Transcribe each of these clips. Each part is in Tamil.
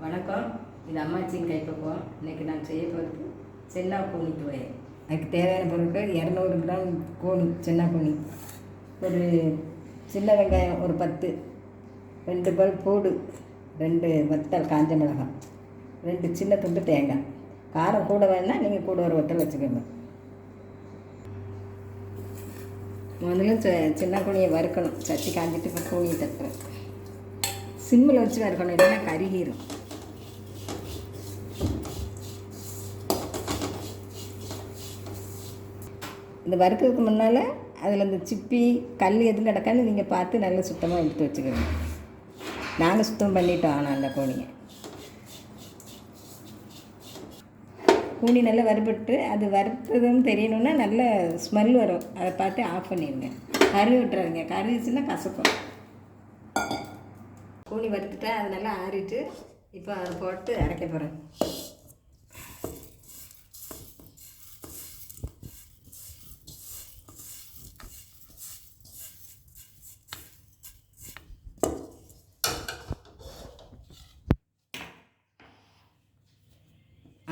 வணக்கம். இது அம்மாச்சியின் கைப்பக்குவம். இன்றைக்கி நான் செய்ய போகிறது சென்னா கோணி துவையல். அதுக்கு தேவையான பொருட்கள் இரநூறு கிராம் கோணி சென்னா கோணி ஒரு சின்ன வெங்காயம் ஒரு பத்து. ரெண்டு பல் பூடு ரெண்டு வத்தல் காஞ்ச மிளகாய் ரெண்டு சின்ன துண்டு தேங்காய். காரம் கூட வேணா நீங்கள் கூட ஒரு வத்தல் வச்சுக்கோங்க. முதல்ல ச- சின்ன கோணியை வறுக்கணும். சட்டி காஞ்சிட்டு இப்போ கூனியை தட்டுறேன். சிம்மில் வச்சு வறுக்கணும் இல்லைன்னா கருகிரும் இந்த வறுக்கிறதுக்கு முன்னால் அதில் இந்த சிப்பி கல் எதுவும் கிடக்கான்னு நீங்கள் பார்த்து நல்லா சுத்தமாக எடுத்து வச்சுக்கோங்க. நாங்கள் சுத்தம் பண்ணிட்டோம் ஆனால் அந்த கோழியை கூனி நல்லா வறுபட்டு அது வறுத்ததும் தெரியணுன்னா நல்ல ஸ்மெல் வரும். அதை பார்த்து ஆஃப் பண்ணிடுங்க. கறி விட்டுறாருங்க கறி வச்சுன்னா கசக்கும். கூனி வறுத்துட்டா அது நல்லா ஆறிட்டு இப்போ அதை போட்டு அரைக்க போகிறேன்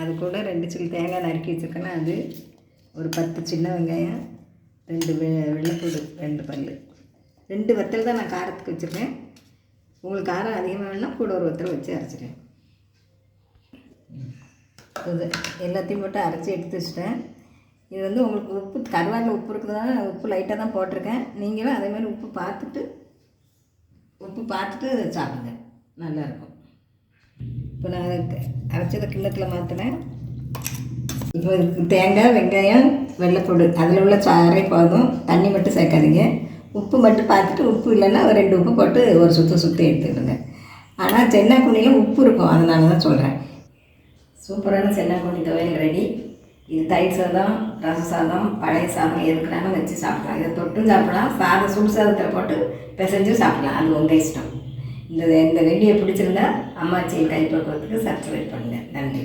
அது கூட ரெண்டு சில்லு தேங்காய் நறுக்கி வச்சுருக்கேன்னா அது ஒரு பத்து சின்ன வெங்காயம் ரெண்டு வெ வெள்ளைப்பூடு ரெண்டு பல் ரெண்டு வத்தல் தான் நான் காரத்துக்கு வச்சுருக்கேன். உங்களுக்கு காரம் அதிகமாக வேணும்னா கூட ஒரு வத்தல் வச்சு அரைச்சிட்டேன் இது எல்லாத்தையும் போட்டு அரைச்சி எடுத்து வச்சுட்டேன். இது வந்து உங்களுக்கு உப்பு கருவாட்டில் உப்பு இருக்கிறதால உப்பு லைட்டாக தான் போட்டிருக்கேன். நீங்களும் அதே மாதிரி உப்பு பார்த்துட்டு உப்பு பார்த்துட்டு சாப்பிடுங்க. நல்லாயிருக்கும் இப்போ நான் அதுக்கு அரைச்சதை கிண்ணத்தில் மாற்றினேன் இப்போ இதுக்கு தேங்காய் வெங்காயம் வெள்ளைப்பூடு அதில் உள்ள சாரே போதும். தண்ணி மட்டும் சேர்க்காதீங்க. உப்பு மட்டும் பார்த்துட்டு உப்பு இல்லைன்னா ஒரு ரெண்டு உப்பு போட்டு ஒரு சுற்று சுற்றி எடுத்துக்கிடுங்க ஆனால் சென்னாக்குனியில் உப்பு இருக்கும். அதனால தான் சொல்கிறேன் சூப்பரான சென்னாக்குனி துவையல் ரெடி. இது தயிர் சாதம் ரச சாதம் பழைய சாதம் எதுக்குனாலும் வச்சு சாப்பிடலாம். இதை தொட்டும் சாப்பிடலாம். சாதம் சுடு சாதத்தில் போட்டு பிசைஞ்சு சாப்பிடலாம். அது உங்கள் இஷ்டம். இந்த இந்த வீடியோ பிடிச்சிருந்தா அம்மாச்சியை கைப்பக்குவத்துக்கு சப்ஸ்கிரைப் பண்ணுங்கள் நன்றி.